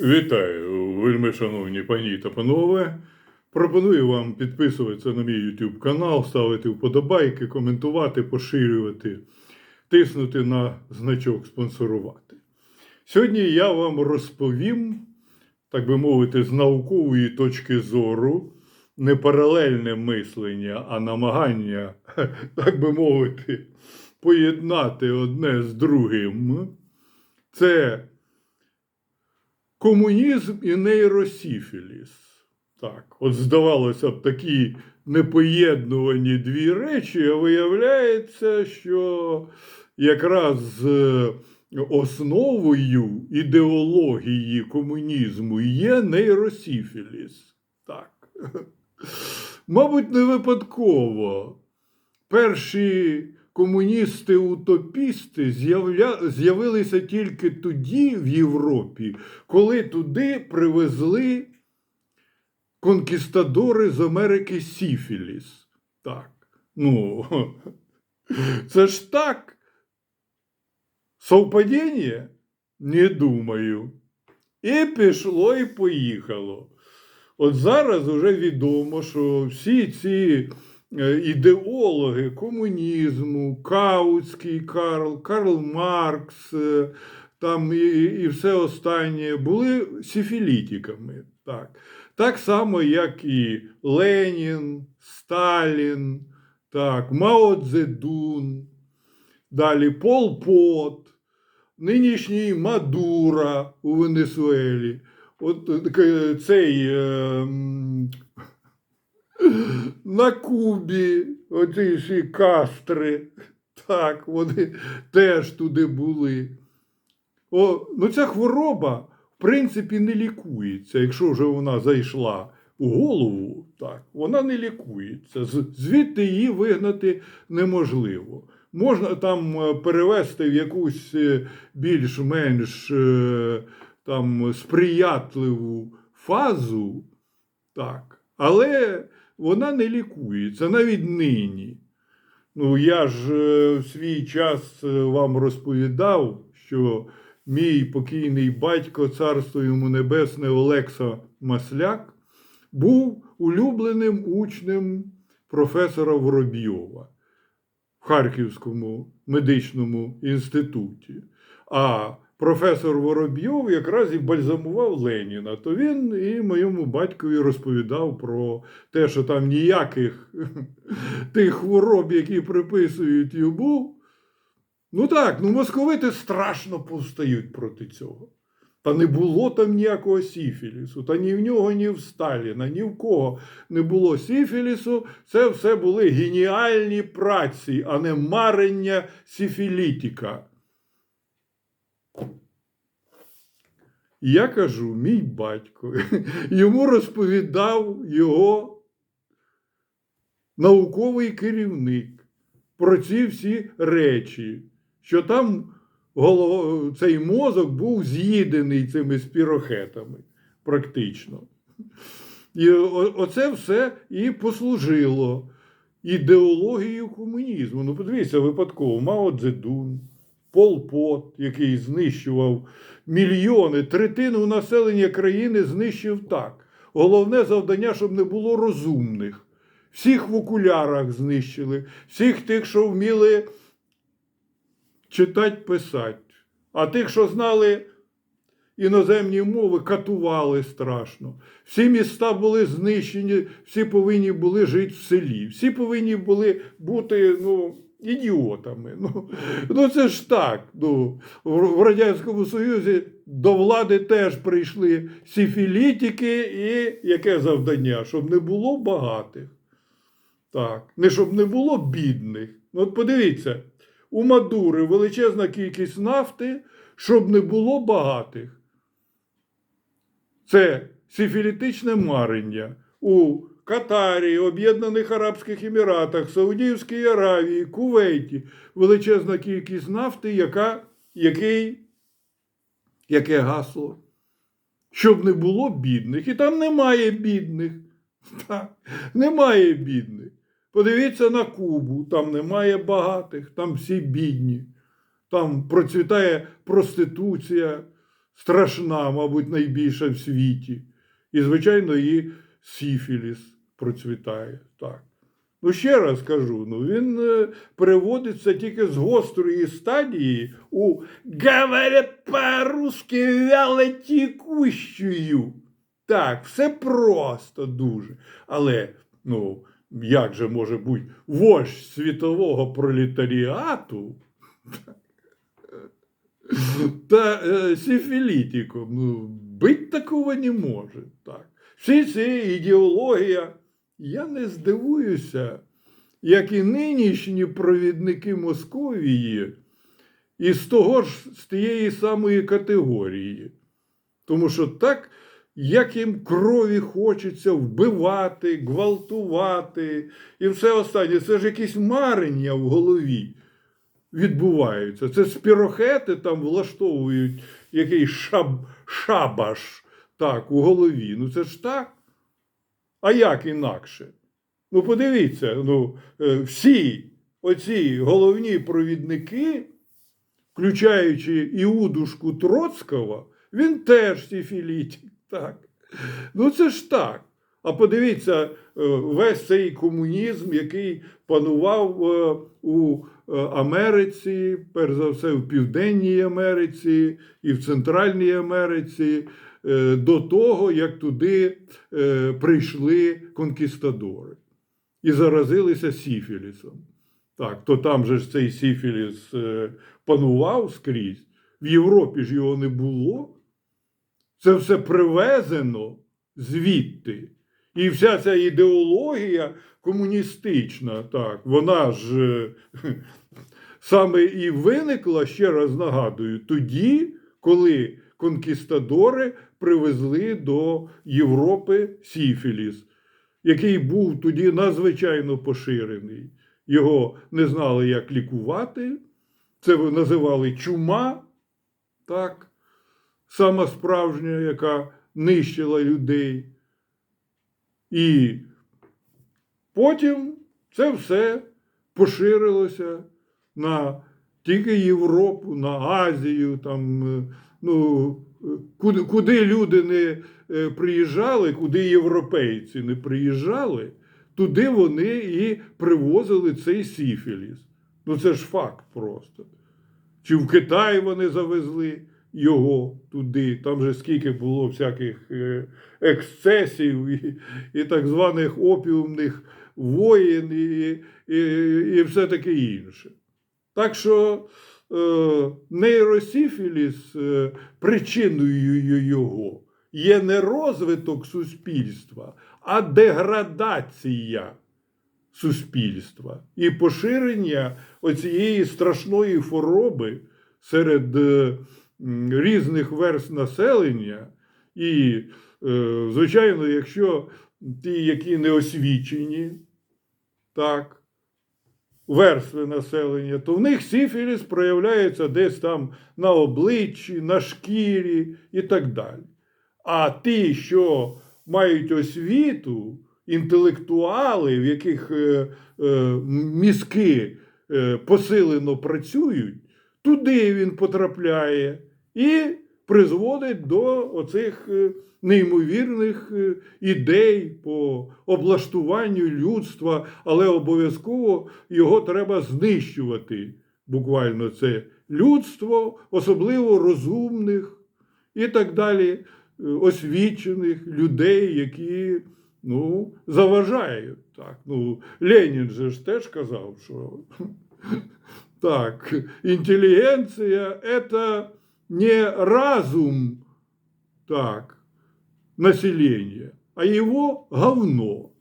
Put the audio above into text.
Вітаю, вельми шановні пані та панове. Пропоную вам підписуватися на мій YouTube канал, ставити вподобайки, коментувати, поширювати, тиснути на значок спонсорувати. Сьогодні я вам розповім, так би мовити, з наукової точки зору, не паралельне мислення, а намагання, так би мовити, поєднати одне з другим. Це комунізм і нейросіфіліс. Так, от здавалося б, такі непоєднувані дві речі, а виявляється, що якраз е, основою ідеології комунізму є нейросіфіліс. Так. Мабуть, не випадково. Перші комуністи-утопісти з'явилися тільки тоді в Європі, коли туди привезли конкістадори з Америки Сіфіліс. Так. Ну, це ж так. Совпадіння? Не думаю. І пішло, і поїхало. От зараз вже відомо, що всі ці ідеологи комунізму, Каутський Карл, Карл Маркс, е, там і, і все останнє були сифілітиками. Так. так само, як і Ленін, Сталін, так, Мао Цзедун, далі Пол Пот, нинішній Мадура у Венесуелі. От е, цей е, на Кубі, оці всі кастри, так, вони теж туди були. О, ну ця хвороба, в принципі, не лікується, якщо вже вона зайшла у голову, так, вона не лікується. Звідти її вигнати неможливо. Можна там е, перевести в якусь е, більш-менш е, там сприятливу фазу, так, але вона не лікується навіть нині. Ну, я ж е, в свій час е, вам розповідав, що мій покійний батько, царство йому небесне Олекса Масляк, був улюбленим учнем професора Воробйова в Харківському медичному інституті. А професор Воробйов якраз і бальзамував Леніна. То він і моєму батькові розповідав про те, що там ніяких тих хвороб, які приписують йому. Ну так, ну московити страшно повстають проти цього. Та не було там ніякого сіфілісу, та ні в нього, ні в Сталіна, ні в кого не було сіфілісу. Це все були геніальні праці, а не марення сіфілітіка. Я кажу, мій батько йому розповідав його науковий керівник про ці всі речі, що там цей мозок був з'їдений цими спірохетами, практично. І оце все і послужило ідеологією комунізму. Ну, подивіться, випадково Мао Цзедун, Пол Пот, який знищував мільйони, третину населення країни знищив так. Головне завдання, щоб не було розумних. Всіх в окулярах знищили, всіх тих, що вміли читати, писати. А тих, що знали іноземні мови, катували страшно. Всі міста були знищені, всі повинні були жити в селі. Всі повинні були бути ну, ідіотами. Ну, ну це ж так. Ну, в Радянському Союзі до влади теж прийшли сифілітики, і яке завдання? Щоб не було багатих. Так, не щоб не було бідних. Ну, От подивіться, у Мадури величезна кількість нафти, щоб не було багатих. Це сифілітичне марення у Катарі, Об'єднаних Арабських Еміратах, Саудівській Аравії, Кувейті. Величезна кількість нафти, яка, який, яке гасло. Щоб не було бідних. І там немає бідних. Немає бідних. Подивіться на Кубу, там немає багатих, там всі бідні. Там процвітає проституція, страшна, мабуть, найбільша в світі. І, звичайно, і сіфіліс процвітає. Так. Ну, ще раз кажу, ну, він е, переводиться тільки з гострої стадії у говорять по-русски вялотікущую. Так, все просто дуже. Але, ну, як же може бути вождь світового пролетаріату та е, сифілітиком? Ну, бить такого не може. Так. Всі ці ідеологія, я не здивуюся, як і нинішні провідники Московії, із того ж з тієї самої категорії. Тому що так, як їм крові хочеться вбивати, гвалтувати і все останнє, це ж якісь марення в голові відбуваються. Це спірохети там влаштовують якийсь шаб, шабаш так, у голові. Ну це ж так. А як інакше? Ну, подивіться, ну, е, всі оці головні провідники, включаючи Іудушку Троцького, він теж сифілітик. Так. Ну, це ж так. А подивіться, е, весь цей комунізм, який панував е, у Америці, перш за все в Південній Америці і в Центральній Америці, до того, як туди е, прийшли конкістадори і заразилися сіфілісом. Так, то там же ж цей сіфіліс е, панував скрізь, в Європі ж його не було. Це все привезено звідти. І вся ця ідеологія комуністична, так, вона ж е, саме і виникла, ще раз нагадую, тоді, коли конкістадори привезли до Європи сіфіліс, який був тоді надзвичайно поширений. Його не знали, як лікувати. Це називали чума, так, сама справжня, яка нищила людей. І потім це все поширилося на тільки Європу, на Азію, там, е, ну, куди, куди люди не е, приїжджали, куди європейці не приїжджали, туди вони і привозили цей сіфіліс. Ну це ж факт просто. Чи в Китай вони завезли його туди, там же скільки було всяких е, ексцесів і, і так званих опіумних воєн, і, і, і все таке інше. Так що нейросіфіліс е, причиною його є не розвиток суспільства, а деградація суспільства і поширення оцієї страшної хвороби серед е, різних верст населення. І, е, звичайно, якщо ті, які не освічені, так, верстви населення, то в них сифіліс проявляється десь там на обличчі, на шкірі і так далі. А ті, що мають освіту, інтелектуали, в яких е, е, мізки е, посилено працюють, туди він потрапляє і призводить до оцих е, неймовірних е, ідей по облаштуванню людства, але обов'язково його треба знищувати. Буквально це людство, особливо розумних і так далі, е, освічених людей, які ну, заважають. Так. Ну, Ленін же ж теж казав, що так, інтелігенція це не разум так, населения, а его говно.